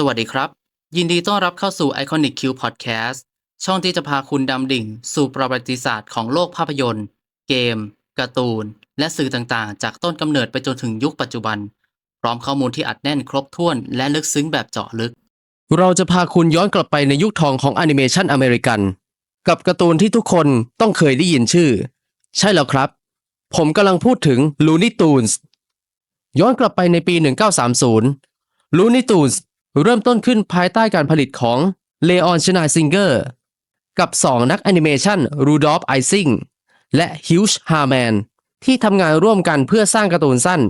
สวัสดีครับ ยินดีต้อนรับเข้าสู่ Iconic Q Podcast ช่องที่จะพาคุณดำดิ่ง สู่ประวัติศาสตร์ของโลกภาพยนตร์ เกม การ์ตูน และสื่อต่างๆ จากต้นกำเนิดไปจนถึงยุคปัจจุบัน พร้อมข้อมูลที่อัดแน่นครบถ้วนและลึกซึ้งแบบเจาะลึก เราจะพาคุณย้อนกลับไปในยุคทองของแอนิเมชันอเมริกัน กับการ์ตูนที่ทุกคนต้องเคยได้ยินชื่อ ใช่แล้วครับ ผมกำลังพูดถึง Looney Tunes ย้อนกลับไปในปี 1930 Looney Tunes เริ่มต้นขึ้นภายใต้การผลิตของเลออนชนายซิงเกอร์กับ 2 นักแอนิเมชันรูดอฟไอซิงและฮิวช์ฮาร์แมนที่ทำงานร่วมกันเพื่อสร้างการ์ตูนสั้น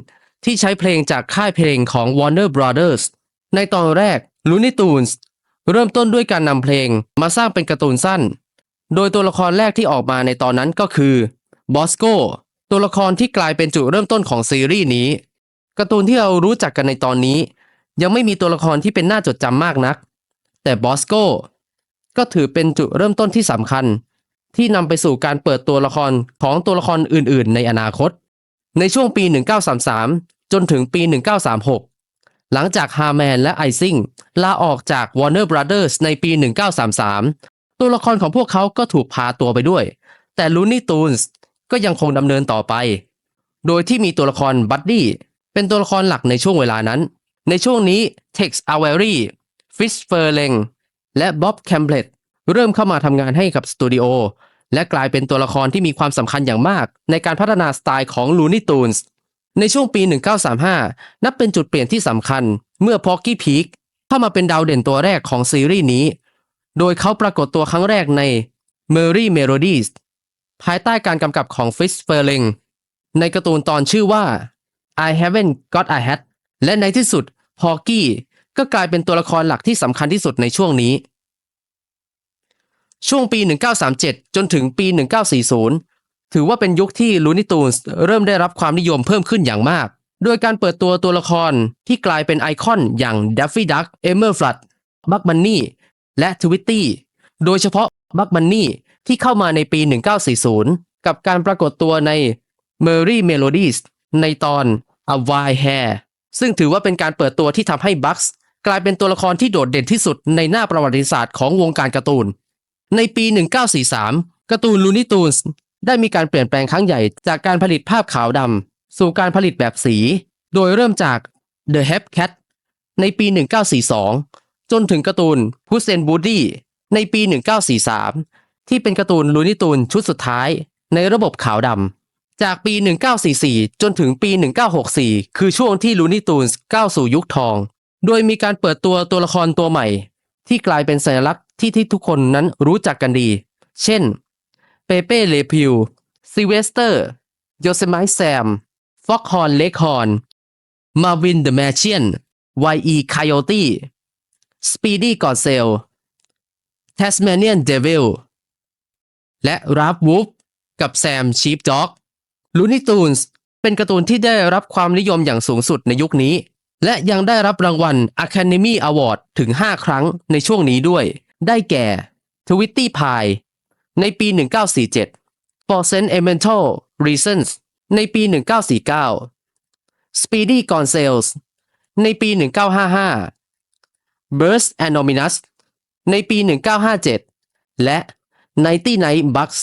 ที่ใช้เพลงจากค่ายเพลงของ Warner Brothers ในตอนแรก Looney Tunes เริ่มต้นด้วยการนำเพลงมาสร้างเป็นการ์ตูนสั้น โดยตัวละครแรกที่ออกมาในตอนนั้นก็คือบอสโกตัวละครที่กลายเป็นจุดเริ่มต้นของซีรีส์นี้การ์ตูนที่เรารู้จักกันในตอนนี้ ยังไม่มีตัวละครที่เป็นหน่าจดจำมากนัก แต่บอสโกก็ถือเป็นจุดเริ่มต้นที่สำคัญ ที่นำไปสู่การเปิดตัวละครของตัวละครอื่น ๆ ในอนาคต ในช่วงปี 1933 จนถึงปี 1936 หลังจากฮาร์แมนและไอซิงลาออกจาก Warner Brothers ในปี 1933 ตัวละครของพวกเขาก็ถูกพาตัวไปด้วย แต่ Looney Tunes ก็ยังคงดำเนินต่อไป โดยที่มีตัวละครบัดดี้เป็นตัวละครหลักในช่วงเวลานั้น ในช่วงนี้ Tex Avery Fitz f e r l e n g และ Bob c a m p b e l l เริ่มเข้ามาทำงานให้กับสตูดิโอและกลายเป็นตัวละครที่มีความสำคัญอย่างมาก ในการพัฒนาสไตล์ของ Looney Tunes ในช่วงปี 1935 นับเป็นจุดเปลี่ยนที่สำคัญ เมื่อ Porky Pig เข้ามาเป็นดาวเด่นตัวแรกของซีรีส์นี้ โดยเขาปรากฏตัวครั้งแรกใน Merry Melodies ภายใต้การกำกับของ Fitz f e r l e n g ในการ์ตูนตอนชื่อว่า I haven't got a hat และในที่สุด พอ k กี้ก็กลายเป็นตัวละครหลักที่สำคัญที่สุดในช่วงนี้ ช่วงปี 1937 จนถึงปี 1940 ถือว่าเป็นยุคที่ Looney Tunes เริ่มได้รับความนิยมเพิ่มขึ้นอย่างมาก โดยการเปิดตัวตัวละครที่กลายเป็นไอคอนอย่าง Daffy Duck, Elmer Fudd, Bugs Bunny และ Tweety โดยเฉพาะ Bugs Bunny ที่เข้ามาในปี 1940 กับการปรากฏตัวใน Merry Melodies ในตอน A Wild Hair ซึ่งถือว่าเป็นการเปิดตัวที่ทำให้บัคส์กลายเป็นตัวละครที่โดดเด่นที่สุดในหน้าประวัติศาสตร์ของวงการการ์ตูน ในปี 1943 การ์ตูน Looney Tunes ได้มีการเปลี่ยนแปลงครั้งใหญ่จากการผลิตภาพขาวดำสู่การผลิตแบบสี โดยเริ่มจาก The h e p Cat ในปี 1942 จนถึงการ์ตูน Puss and Booty ในปี 1943 ที่เป็นการ์ตูน Looney Tunes ชุดสุดท้ายในระบบขาวดำ จากปี 1944 จนถึงปี 1964 คือช่วงที่ Looney Tunes ก้าวสู่ยุคทอง โดยมีการเปิดตัวตัวละครตัวใหม่ ที่กลายเป็นสัญลักษณ์ที่ที่ทุกคนนั้นรู้จักกันดี เช่น เปเป้เลพิวซิเวสเตอร์โยเซมายแซม ฟ็อกฮอนเลคฮอน มาวินเดอะแมชเชียนไวอีคายโอตี้สปีดี้กอดเซลเทสเมเนียนเดวิลและราฟวูฟกับแซมชีฟด็อก ลูนี่ตูนส์เป็นการ์ตูนที่ได้รับความนิยมอย่างสูงสุดในยุคนี้ และยังได้รับรางวัล Academy Award ถึง 5 ครั้งในช่วงนี้ด้วย ได้แก่ Twitty Pie ในปี 1947 For Sentimental Reasons ในปี 1949 Speedy Gonzales ในปี 1955 Burst and Nominus ในปี 1957 และ Nighty Night Bucks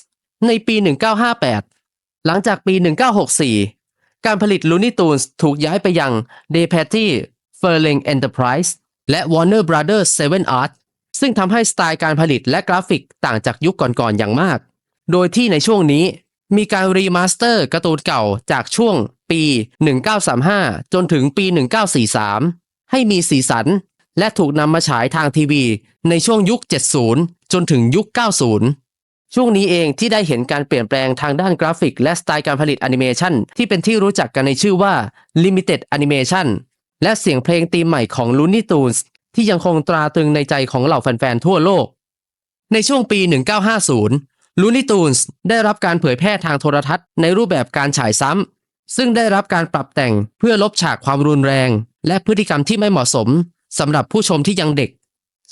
ในปี 1958 หลังจากปี 1964 การผลิต Looney Tunes ถูกย้ายไปยัง d e p a t y f e r l i n g Enterprise และ Warner Brothers 7 Art ซึ่งทำให้สไตล์การผลิตและกราฟิกต่างจากยุคก่อนๆอย่างมาก โดยที่ในช่วงนี้มีการรีมาสเตอร์การ์ตูนเก่าจากช่วงปี 1935 จนถึงปี 1943 ให้มีสีสัน และถูกนำมาฉายทางทีวี ในช่วงยุค 70 จนถึงยุค 90 ช่วงนี้เองที่ได้เห็นการเปลี่ยนแปลงทางด้านกราฟิก และสไตล์การผลิตแอนิเมชันที่เป็นที่รู้จักกันในชื่อว่า Limited Animation และเสียงเพลงธีมใหม่ของ Looney Tunes ที่ยังคงตราตรึงในใจของเหล่าแฟนๆ ทั่วโลก ในช่วงปี 1950 Looney Tunes ได้รับการเผยแพร่ทางโทรทัศน์ในรูปแบบการฉายซ้ำ ซึ่งได้รับการปรับแต่งเพื่อลบฉากความรุนแรง และพฤติกรรมที่ไม่เหมาะสมสำหรับผู้ชมที่ยังเด็ก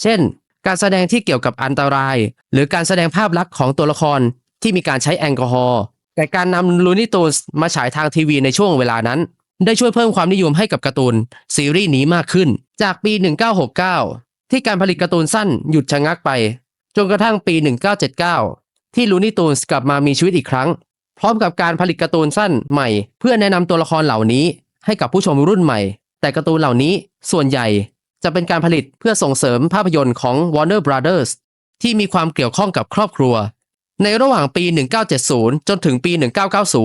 เช่น การแสดงที่เกี่ยวกับอันตราย หรือการแสดงภาพลักษณ์ของตัวละครที่มีการใช้แอลกอฮอล์แต่การนำ Looney Tunes มาฉายทางทีวีในช่วงเวลานั้น ได้ช่วยเพิ่มความนิยมให้กับการ์ตูนซีรีส์นี้มากขึ้น จากปี 1969 ที่การผลิตการ์ตูนสั้นหยุดชะงักไป จนกระทั่งปี 1979 ที่ Looney Tunes กลับมามีชีวิตอีกครั้ง พร้อมกับการผลิตการ์ตูนสั้นใหม่ เพื่อแนะนำตัวละครเหล่านี้ให้กับผู้ชมรุ่นใหม่ แต่การ์ตูนเหล่านี้ส่วนใหญ่ จะเป็นการผลิตเพื่อส่งเสริมภาพยนตร์ของ Warner Brothers ที่มีความเกี่ยวข้องกับครอบครัว ในระหว่างปี 1970 จนถึงปี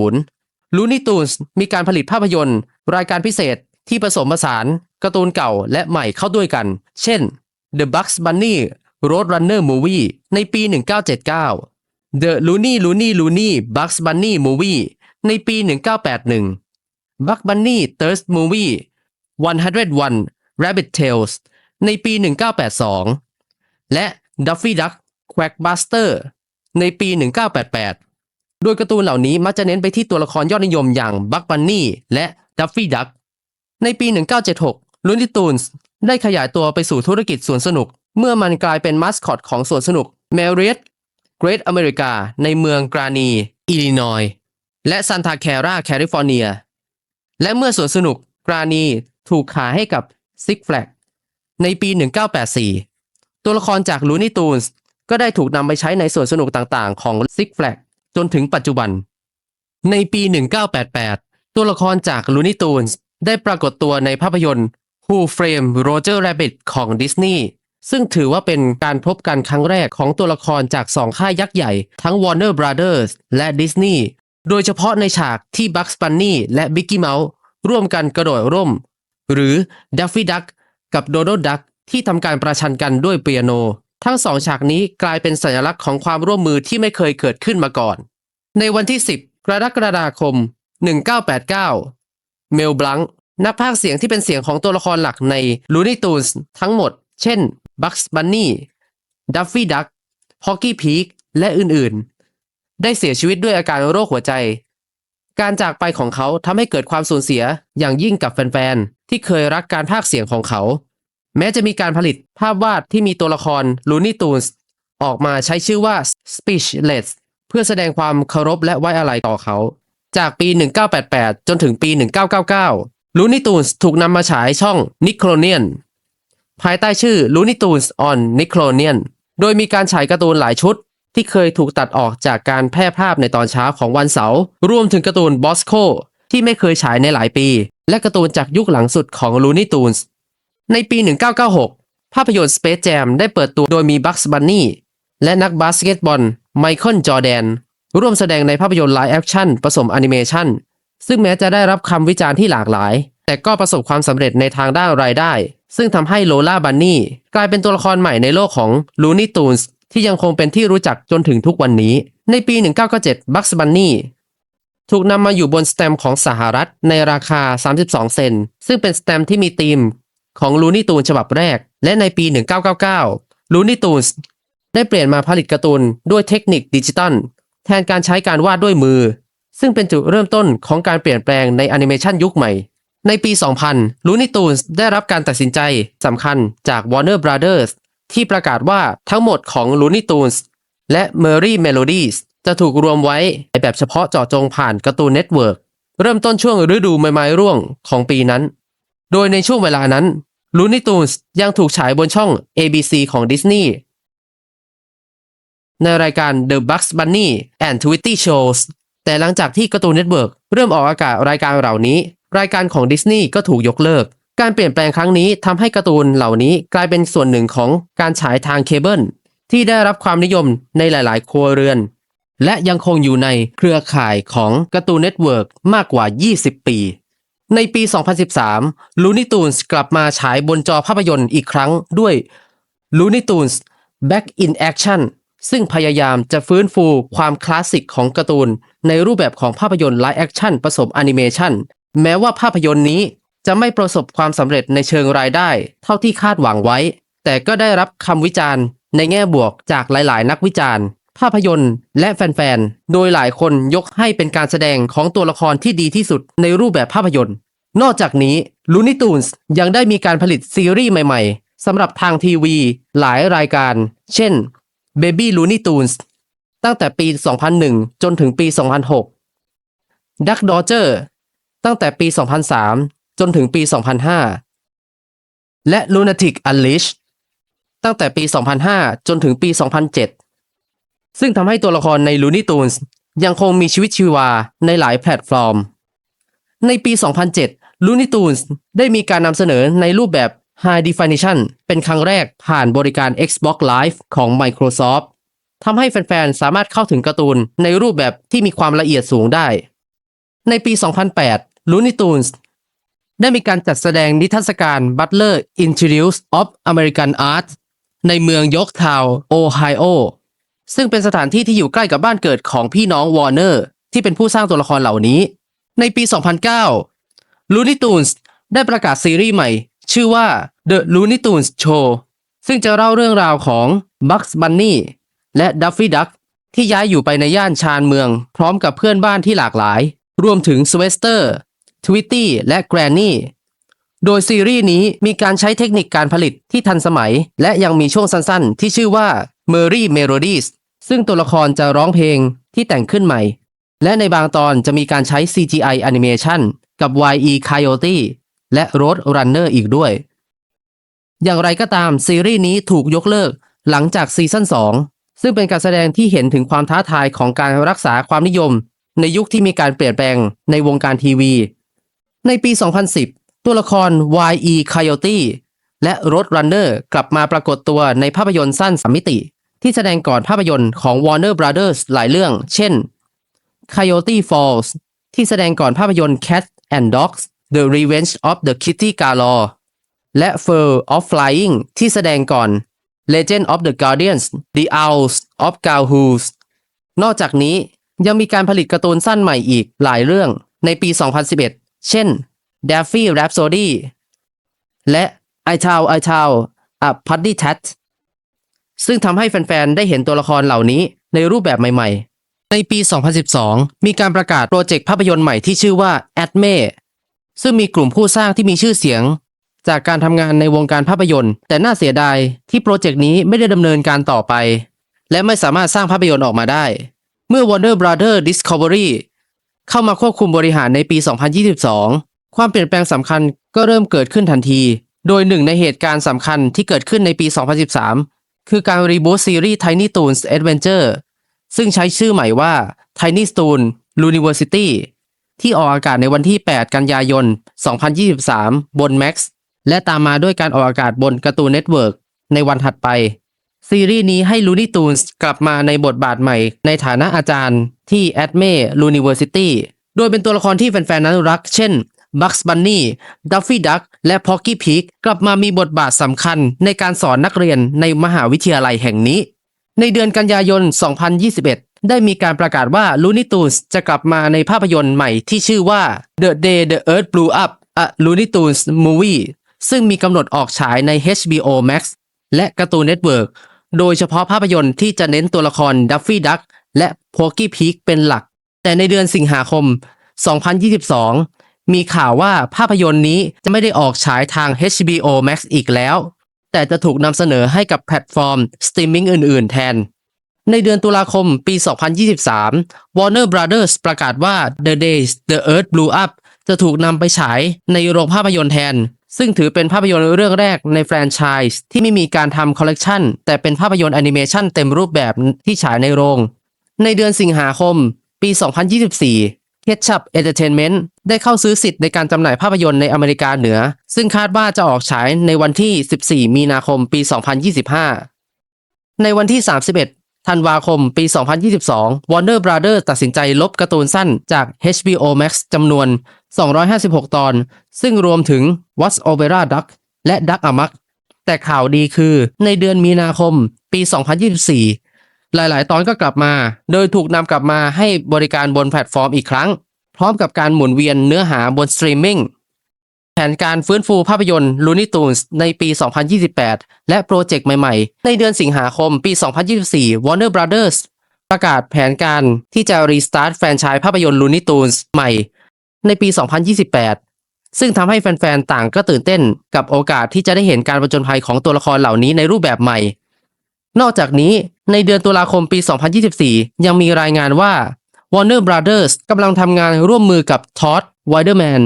1990 Looney Tunes มีการผลิตภาพยนตร์ รายการพิเศษที่ผสมผสานการ์ตูนเก่าและใหม่เข้าด้วยกัน เช่น The Bugs Bunny Road Runner Movie ในปี 1979 The Looney Looney Looney Bugs Bunny Movie ในปี 1981 Bugs Bunny Thirst Movie 101 Rabbit Tales ในปี 1982 และ Daffy Duck Quackbuster ในปี 1988 โดยการ์ตูนเหล่านี้มักจะเน้นไปที่ตัวละครยอดนิยมอย่างบั g บันนี่และดัฟฟี่ดักในปี 1976 Looney Tunes ได้ขยายตัวไปสู่ธุรกิจสวนสนุก เมื่อมันกลายเป็นมาสคอตของสวนสนุก Marriott Great America ในเมืองกรานี อิลลินอยและซันตาแคราแคลิฟอร์เนีย และเมื่อสวนสนุกกรานีถูกขายให้กับ Six Flags ในปี 1984 ตัวละครจาก Looney Tunes ก็ได้ถูกนำไปใช้ในสวนสนุกต่างๆ ของ Six Flags จนถึงปัจจุบัน ในปี 1988 ตัวละครจาก Looney Tunes ได้ปรากฏตัวในภาพยนตร์ Who Framed Roger Rabbit ของดิสนีย์ซึ่งถือว่าเป็นการพบกันครั้งแรกของตัวละครจากสองค่ายยักษ์ใหญ่ทั้ง Warner Brothers และ Disney โดยเฉพาะในฉากที่ Bugs Bunny และ Mickey Mouse ร่วมกันกระโดดร่ม หรือ Daffy Duck กับ Donald Duck ที่ทำการประชันกันด้วยเปียโน ทั้งสองฉากนี้กลายเป็นสัญลักษณ์ของความร่วมมือที่ไม่เคยเกิดขึ้นมาก่อน ในวันที่ 10 กรกฎาคม 1989 เมลบลังนักพากย์เสียงที่เป็นเสียงของตัวละครหลักใน Looney Tunes ทั้งหมด เช่น Bugs Bunny Daffy Duck Porky Pig และอื่นๆ ได้เสียชีวิตด้วยอาการโรคหัวใจ การจากไปของเขาทำให้เกิดความสูญเสียอย่างยิ่งกับแฟนๆ ที่เคยรักการพากเสียงของเขา แม้จะมีการผลิตภาพวาดที่มีตัวละคร Looney Tunes ออกมาใช้ชื่อว่า Speechless เพื่อแสดงความเคารพและไว้อาลัยต่อเขา จากปี 1988 จนถึงปี 1999 Looney Tunes ถูกนำมาฉายช่อง Nickelodeon ภายใต้ชื่อ Looney Tunes on Nickelodeon โดยมีการฉายการ์ตูนหลายชุด ที่เคยถูกตัดออกจากการแพร่ภาพในตอนเช้าของวันเสาร์ รวมถึงการ์ตูน Bosco ที่ไม่เคยฉายในหลายปี และการ์ตูนจากยุคหลังสุดของ Looney Tunes ในปี 1996 ภาพยนตร์ Space Jam ได้เปิดตัวโดยมี Bugs Bunny และนักบาสเกตบอลไมเคิลจอแดนร่วมแสดงในภาพยนตร์ไลฟ์แอคชั่นผสมแอนิเมชันซึ่งแม้จะได้รับคำวิจารณ์ที่หลากหลาย แต่ก็ประสบความสำเร็จในทางด้านรายได้ ซึ่งทำให้โลล่าบันนี่กลายเป็นตัวละครใหม่ในโลกของ Looney Tunes ที่ยังคงเป็นที่รู้จักจนถึงทุกวันนี้ ในปี 1997 Bugs Bunny ถูกนำมาอยู่บนสแตมของสหรัฐในราคา 32 เซนซึ่งเป็นสแตมที่มีธีมของ Looney Tunes ฉบับแรก และในปี 1999 Looney Tunes ได้เปลี่ยนมาผลิตการ์ตูนด้วยเทคนิคดิจิตอลแทนการใช้การวาดด้วยมือ ซึ่งเป็นจุดเริ่มต้นของการเปลี่ยนแปลงในแอนิเมชันยุคใหม่ ในปี 2000 Looney Tunes ได้รับการตัดสินใจสำคัญจาก Warner Brothers ที่ประกาศว่าทั้งหมดของ Looney Tunes และ Merry Melodies จะถูกรวมไว้ในแบบเฉพาะเจาะจงผ่านการ์ตูนเน็ตเวิร์กเริ่มต้นช่วงฤดูใบไม้ร่วงของปีนั้น โดยในช่วงเวลานั้น Looney Tunes ยังถูกฉายบนช่อง ABC ของ Disney ในรายการ The Bugs Bunny and Tweety Shows แต่หลังจากที่การ์ตูนเน็ตเวิร์กเริ่มออกอากาศรายการเหล่านี้ รายการของดิสนีย์ก็ถูกยกเลิก การเปลี่ยนแปลงครั้งนี้ทำให้การ์ตูนเหล่านี้กลายเป็นส่วนหนึ่งของการฉายทางเคเบิลที่ได้รับความนิยมในหลาย ๆ ครัวเรือน และยังคงอยู่ในเครือข่ายของการ์ตูนเน็ตเวิร์กมากกว่า 20 ปี ในปี 2013 Looney Tunes กลับมาฉายบนจอภาพยนตร์อีกครั้งด้วย Looney Tunes Back in Action ซึ่งพยายามจะฟื้นฟูความคลาสสิกของการ์ตูน ในรูปแบบของภาพยนตร์ไลฟ์แอคชั่นผสมแอนิเมชันแม้ว่าภาพยนตร์นี้จะไม่ประสบความสำเร็จในเชิงรายได้ เท่าที่คาดหวังไว้ แต่ก็ได้รับคำวิจารณ์ในแง่บวกจากหลาย ๆ นักวิจารณ์ ภาพยนตร์ และแฟนๆ โดยหลายคนยกให้เป็นการแสดงของตัวละครที่ดีที่สุดในรูปแบบภาพยนตร์ นอกจากนี้ Looney Tunes ยังได้มีการผลิตซีรีส์ใหม่ๆสำหรับทางทีวี หลายรายการ เช่น Baby Looney Tunes ตั้งแต่ปี 2001 จนถึงปี 2006 Duck Dodger ตั้งแต่ปี 2003 จนถึงปี 2005 และ Lunatic Unleashed ตั้งแต่ปี 2005 จนถึงปี 2007 ซึ่งทำให้ตัวละครใน Looney Tunes ยังคงมีชีวิตชีวาในหลายแพลตฟอร์ม ในปี 2007 Looney Tunes ได้มีการนำเสนอในรูปแบบ High Definition เป็นครั้งแรกผ่านบริการ Xbox Live ของ Microsoft ทำให้แฟนๆ สามารถเข้าถึงการ์ตูนในรูปแบบที่มีความละเอียดสูงได้ ในปี 2008 Looney Tunes ได้มีการจัดแสดงนิทรรศการ Butler Institute of American Art ในเมืองยอร์กทาวน์โอไฮโอ ซึ่งเป็นสถานที่ที่อยู่ใกล้กับบ้านเกิดของพี่น้องวอร์เนอร์ ที่เป็นผู้สร้างตัวละครเหล่านี้ ในปี 2009 Looney Tunes ได้ประกาศซีรีส์ใหม่ ชื่อว่า The Looney Tunes Show ซึ่งจะเล่าเรื่องราวของ Bugs Bunny และ Daffy Duck ที่ย้ายอยู่ไปในย่านชานเมือง พร้อมกับเพื่อนบ้านที่หลากหลาย รวมถึง Sylvester, Tweety และ Granny โดยซีรีส์นี้มีการใช้เทคนิคการผลิตที่ทันสมัย และยังมีช่วงสั้นๆ ที่ชื่อว่า Merry Melodies ซึ่งตัวละครจะร้องเพลงที่แต่งขึ้นใหม่ และในบางตอนจะมีการใช้ CGI Animation กับ YE Coyote และ Road Runner อีกด้วย อย่างไรก็ตามซีรีส์นี้ถูกยกเลิกหลังจากซีซั่น2 ซึ่งเป็นการแสดงที่เห็นถึงความท้าทายของการรักษาความนิยม ในยุคที่มีการเปลี่ยนแปลงในวงการทีวี ในปี 2010 ตัวละคร Y.E. Coyote และ Road Runner กลับมาปรากฏตัวในภาพยนตร์สั้นสามมิติ ที่แสดงก่อนภาพยนตร์ของ Warner Brothers หลายเรื่อง เช่น Coyote Falls ที่แสดงก่อนภาพยนตร์ Cats and Dogs The Revenge of the Kitty Galore และ Fur of Flying ที่แสดงก่อน Legend of the Guardians The Owls of Galhoos นอกจากนี้ยังมีการผลิตการ์ตูนสั้นใหม่อีกหลายเรื่องในปี 2011 เช่น Daffy Rhapsody และ I t o w I t o w A Puddy Tat ซึ่งทำให้แฟนๆ ได้เห็นตัวละครเหล่านี้ในรูปแบบใหม่ๆ ในปี 2012 มีการประกาศโปรเจกต์ภาพยนตร์ใหม่ที่ชื่อว่า Atme ซึ่งมีกลุ่มผู้สร้างที่มีชื่อเสียง จากการทำงานในวงการภาพยนตร์ แต่น่าเสียดายที่โปรเจกต์นี้ไม่ได้ดำเนินการต่อไป และไม่สามารถสร้างภาพยนตร์ออกมาได้ เมื่อ Warner Brother Discovery เข้ามาควบคุมบริหารในปี 2022 ความเปลี่ยนแปลงสำคัญก็เริ่มเกิดขึ้นทันที โดยหนึ่งในเหตุการณ์สำคัญที่เกิดขึ้นในปี 2013 คือการรีบูตซีรีส์ Tiny Toons Adventure ซึ่งใช้ชื่อใหม่ว่า Tiny Toon University ที่ออกอากาศในวันที่ 8 กันยายน 2023 บน Max และตามมาด้วยการออกอากาศบนการ์ตูนเน็ตเวิร์กในวันถัดไป ซีรีส์นี้ให้ Looney Tunes กลับมาในบทบาทใหม่ ในฐานะอาจารย์ที่ Atme University โดยเป็นตัวละครที่แฟนๆนั้นรัก เช่น Bugs Bunny Daffy Duck และ Porky Pig กกลับมามีบทบาทสำคัญในการสอนนักเรียนในมหาวิทยาลัยแห่งนี้ ในเดือนกันยายน 2021 ได้มีการประกาศว่า Looney Tunes จะกลับมาในภาพยนตร์ใหม่ที่ชื่อว่า The Day the Earth Blew Up a Looney Tunes Movie ซึ่งมีกำหนดออกฉายใน HBO Max และ Cartoon Network โดยเฉพาะภาพยนตร์ที่จะเน้นตัวละคร Daffy Duck และ Porky Pig เป็นหลัก แต่ในเดือนสิงหาคม 2022 มีข่าวว่าภาพยนตร์นี้จะไม่ได้ออกฉายทาง HBO Max อีกแล้ว แต่จะถูกนำเสนอให้กับแพลตฟอร์มสตรีมมิ่งอื่น ๆ แทน ในเดือนตุลาคมปี 2023 Warner Brothers ประกาศว่า The Days the Earth Blew Up จะถูกนำไปฉายในโรงภาพยนตร์แทน ซึ่งถือเป็นภาพยนตร์เรื่องแรกในแฟรนไชส์ที่ไม่มีการทำคอลเลกชันแต่เป็นภาพยนตร์แอนิเมชันเต็มรูปแบบที่ฉายในโรง ในเดือนสิงหาคม ปี 2024 Ketchup Entertainment ได้เข้าซื้อสิทธิ์ในการจำหน่ายภาพยนตร์ในอเมริกาเหนือ ซึ่งคาดว่าจะออกฉายในวันที่ 14 มีนาคมปี 2025 ในวันที่ 31 ธันวาคมปี 2022 Warner Brothers ตัดสินใจลบการ์ตูนสั้นจาก HBO Max จำนวน 256 ตอน ซึ่งรวมถึง What's Opera Duck และ Duck Amuck แต่ข่าวดีคือในเดือนมีนาคมปี 2024 หลาย ๆ ตอนก็กลับมา โดยถูกนำกลับมาให้บริการบนแพลตฟอร์มอีกครั้ง พร้อมกับการหมุนเวียนเนื้อหาบนสตรีมมิ่งแผนการฟื้นฟูภาพยนตร์ Looney Tunes ในปี 2028 และโปรเจกต์ใหม่ ๆ ในเดือนสิงหาคมปี 2024 Warner Brothers ประกาศแผนการที่จะรีสตาร์ทแฟรนไชส์ภาพยนตร์ Looney Tunes ใหม่ ในปี 2028 ซึ่งทำให้แฟน ๆ ต่างก็ตื่นเต้นกับโอกาสที่จะได้เห็นการประจนภัยของตัวละครเหล่านี้ในรูปแบบใหม่ นอกจากนี้ ในเดือนตุลาคมปี 2024 ยังมีรายงานว่า Warner Brothers กำลังทำงานร่วมมือกับ Todd Widerman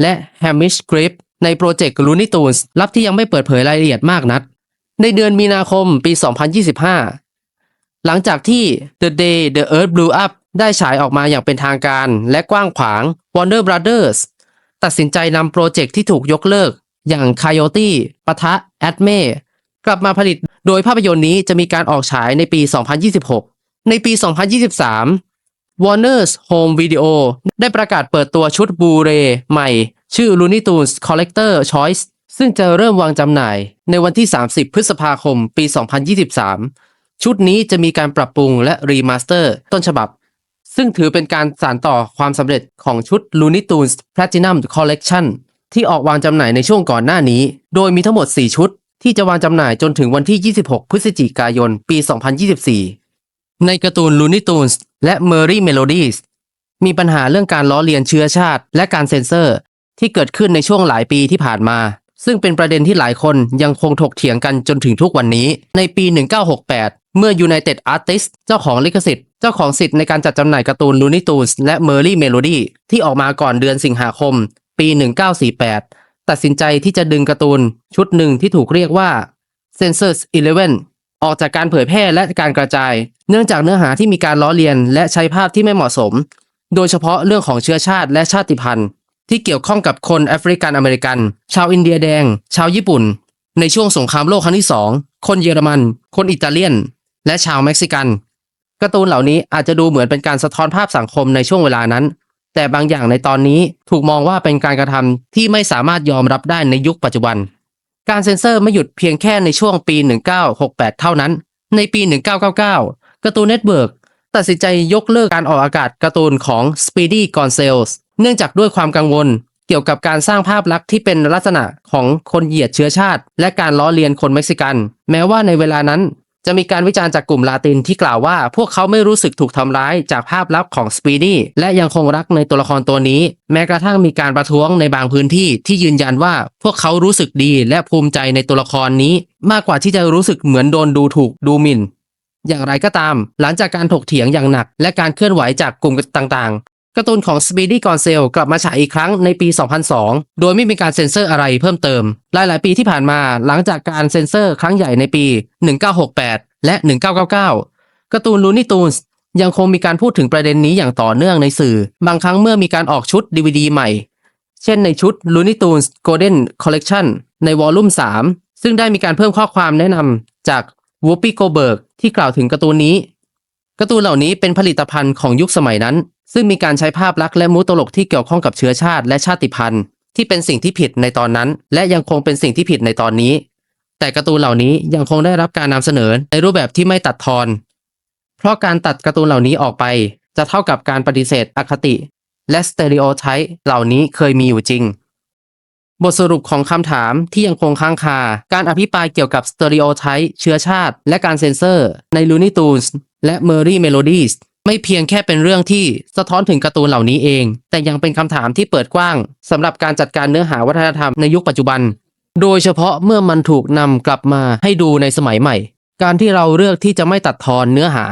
และ Hamish Grip ในโปรเจกต์ Looney Tunes ลับที่ยังไม่เปิดเผยรายละเอียดมากนัก ในเดือนมีนาคมปี 2025 หลังจากที่ The Day the Earth Blew Up ได้ฉายออกมาอย่างเป็นทางการและกว้างขวาง Warner Brothers ตัดสินใจนำโปรเจกต์ที่ถูกยกเลิก อย่าง Coyote ปะทะ Atme กลับมาผลิต โดยภาพยนตร์นี้จะมีการออกฉายในปี 2026 ในปี 2023 Warner's Home Video ได้ประกาศเปิดตัวชุดบูเรใหม่ ชื่อ Looney Tunes Collector Choice ซึ่งจะเริ่มวางจำหน่ายในวันที่ 30 พฤษภาคม ปี 2023 ชุดนี้จะมีการปรับปรุงและรีมาสเตอร์ต้นฉบับ ซึ่งถือเป็นการสานต่อความสำเร็จของชุด Looney Tunes Platinum Collection ที่ออกวางจำหน่ายในช่วงก่อนหน้านี้ โดยมีทั้งหมด 4 ชุด ที่จะวางจำหน่ายจนถึงวันที่ 26 พฤศจิกายน ปี 2024 ในการ์ตูน Looney Tunes และ Merry Melodies มีปัญหาเรื่องการล้อเลียนเชื้อชาติ และการเซ็นเซอร์ ที่เกิดขึ้นในช่วงหลายปีที่ผ่านมา ซึ่งเป็นประเด็นที่หลายคนยังคงถกเถียงกันจนถึงทุกวันนี้ ในปี 1968 เมื่อ United Artists เจ้าของลิขสิทธิ์ เจ้าของสิทธิ์ในการจัดจำหน่ายการ์ตูน Looney Tunes และ Merry Melody ที่ออกมาก่อนเดือนสิงหาคม ปี 1948 ตัดสินใจที่จะดึงการ์ตูนชุดหนึ่งที่ถูกเรียกว่า Census 11 ออกจากการเผยแพร่และการกระจาย เนื่องจากเนื้อหาที่มีการล้อเลียน และใช้ภาพที่ไม่เหมาะสม โดยเฉพาะเรื่องของเชื้อชาติและชาติพันธุ์ ที่เกี่ยวข้องกับคนแอฟริกันอเมริกัน ชาวอินเดียแดง ชาวญี่ปุ่น ในช่วงสงครามโลกครั้งที่สองคนเยอรมัน คนอิตาเลียน และชาวเม็กซิกันการ์ตูนเหล่านี้อาจจะดูเหมือนเป็นการสะท้อนภาพสังคมในช่วงเวลานั้น แต่บางอย่างในตอนนี้ถูกมองว่าเป็นการกระทำที่ไม่สามารถยอมรับได้ในยุคปัจจุบัน การเซ็นเซอร์ไม่หยุดเพียงแค่ในช่วงปี 1968 เท่านั้น ในปี 1999 การ์ตูนเน็ตเวิร์กตัดสินใจยกเลิกการออกอากาศการ์ตูนของ Speedy Gonzales เนื่องจากด้วยความกังวล เกี่ยวกับการสร้างภาพลักษณ์ที่เป็นลักษณะของคนเหยียดเชื้อชาติ และการล้อเลียนคนเม็กซิกัน แม้ว่าในเวลานั้น จะมีการวิจารณ์จากกลุ่มลาตินที่กล่าวว่า พวกเขาไม่รู้สึกถูกทำร้ายจากภาพลักษณ์ของสปีดี้และยังคงรักในตัวละครตัวนี้ แม้กระทั่งมีการประท้วงในบางพื้นที่ที่ยืนยันว่าพวกเขารู้สึกดีและภูมิใจในตัวละครนี้ มากกว่าที่จะรู้สึกเหมือนโดนดูถูกดูหมิ่นอย่างไรก็ตาม หลังจากการถกเถียงอย่างหนัก และการเคลื่อนไหวจากกลุ่มต่าง การ์ตูนของ Speedy g o n z a l กลับมาฉายอีกครั้งในปี 2002 โดยไม่มีการเซ็นเซอร์อะไรเพิ่มเติม หลายๆปีที่ผ่านมาหลังจากการเซ็นเซอร์ครั้งใหญ่ในปี 1968 และ 1999 การ์ตูน Looney Tunes ยังคงมีการพูดถึงประเด็นนี้อย่างต่อเนื่องในสื่อ บางครั้งเมื่อมีการออกชุด DVD ใหม่ เช่นในชุด Looney Tunes Golden Collection ในวอลลุ่ม 3 ซึ่งได้มีการเพิ่มข้อความแนะนำจาก Whoopi Goldberg ที่กล่าวถึงการ์ตูนนี้การ์ตูนเหล่านี้เป็นผลิตภัณฑ์ของยุคสมัยนั้น ซึ่งมีการใช้ภาพลักษณ์และมูตลกที่เกี่ยวข้องกับเชื้อชาติและชาติพันธุ์ ที่เป็นสิ่งที่ผิดในตอนนั้น และยังคงเป็นสิ่งที่ผิดในตอนนี้ แต่การ์ตูนเหล่านี้ยังคงได้รับการนำเสนอในรูปแบบที่ไม่ตัดทอน เพราะการตัดการ์ตูนเหล่านี้ออกไป จะเท่ากับการปฏิเสธอคติ และสเตอริโอไทป์เหล่านี้เคยมีอยู่จริง บทสรุปของคำถามที่ยังคงค้างคา การอภิปรายเกี่ยวกับสเตอริโอไทป์เชื้อชาติ และการเซ็นเซอร์ ใน Looney Tunes และ Merry Melodies ไม่เพียงแค่เป็นเรื่องที่สะท้อนถึงการ์ตูนเหล่านี้เอง แต่ยังเป็นคำถามที่เปิดกว้างสำหรับการจัดการเนื้อหาวัฒนธรรมในยุคปัจจุบัน โดยเฉพาะเมื่อมันถูกนำกลับมาให้ดูในสมัยใหม่ การที่เราเลือกที่จะไม่ตัดทอนเนื้อหา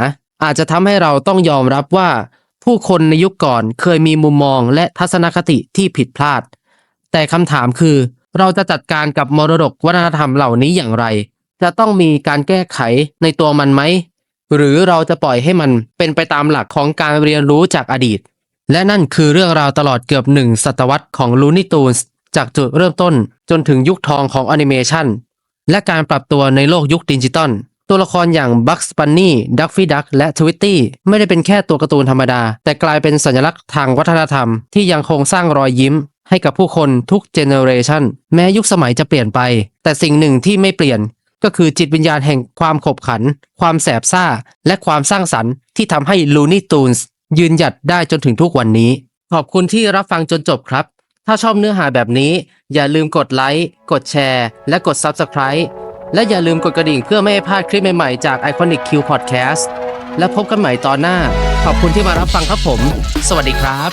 อาจจะทำให้เราต้องยอมรับว่า ผู้คนในยุคก่อนเคยมีมุมมองและทัศนคติที่ผิดพลาด แต่คำถามคือ เราจะจัดการกับมรดกวัฒนธรรมเหล่านี้อย่างไร จะต้องมีการแก้ไขในตัวมันไหม หรือเราจะปล่อยให้มันเป็นไปตามหลักของการเรียนรู้จากอดีต และนั่นคือเรื่องราวตลอดเกือบหนึ่งศตวรรษของ Looney Tunes จากจุดเริ่มต้นจนถึงยุคทองของแอนิเมชันและการปรับตัวในโลกยุคดิจิตอลตัวละครอย่าง Bugs Bunny, Daffy Duck และ Tweety ไม่ได้เป็นแค่ตัวการ์ตูนธรรมดา แต่กลายเป็นสัญลักษณ์ทางวัฒนธรรม ที่ยังคงสร้างรอยยิ้ม ให้กับผู้คนทุกเจเนอเรชันแม้ยุคสมัยจะเปลี่ยนไป แต่สิ่งหนึ่งที่ไม่เปลี่ยน ก็คือจิตวิญญาณแห่งความขบขัน ความแสบซ่า และความสร้างสรรค์ที่ทำให้ Looney Tunes ยืนหยัดได้จนถึงทุกวันนี้ ขอบคุณที่รับฟังจนจบครับ ถ้าชอบเนื้อหาแบบนี้ อย่าลืมกดไลค์ กดแชร์ และกด Subscribe และอย่าลืมกดกระดิ่งเพื่อไม่ให้พลาดคลิปใหม่ๆจาก Iconic Q Podcast และพบกันใหม่ตอนหน้า ขอบคุณที่มารับฟังครับผม สวัสดีครับ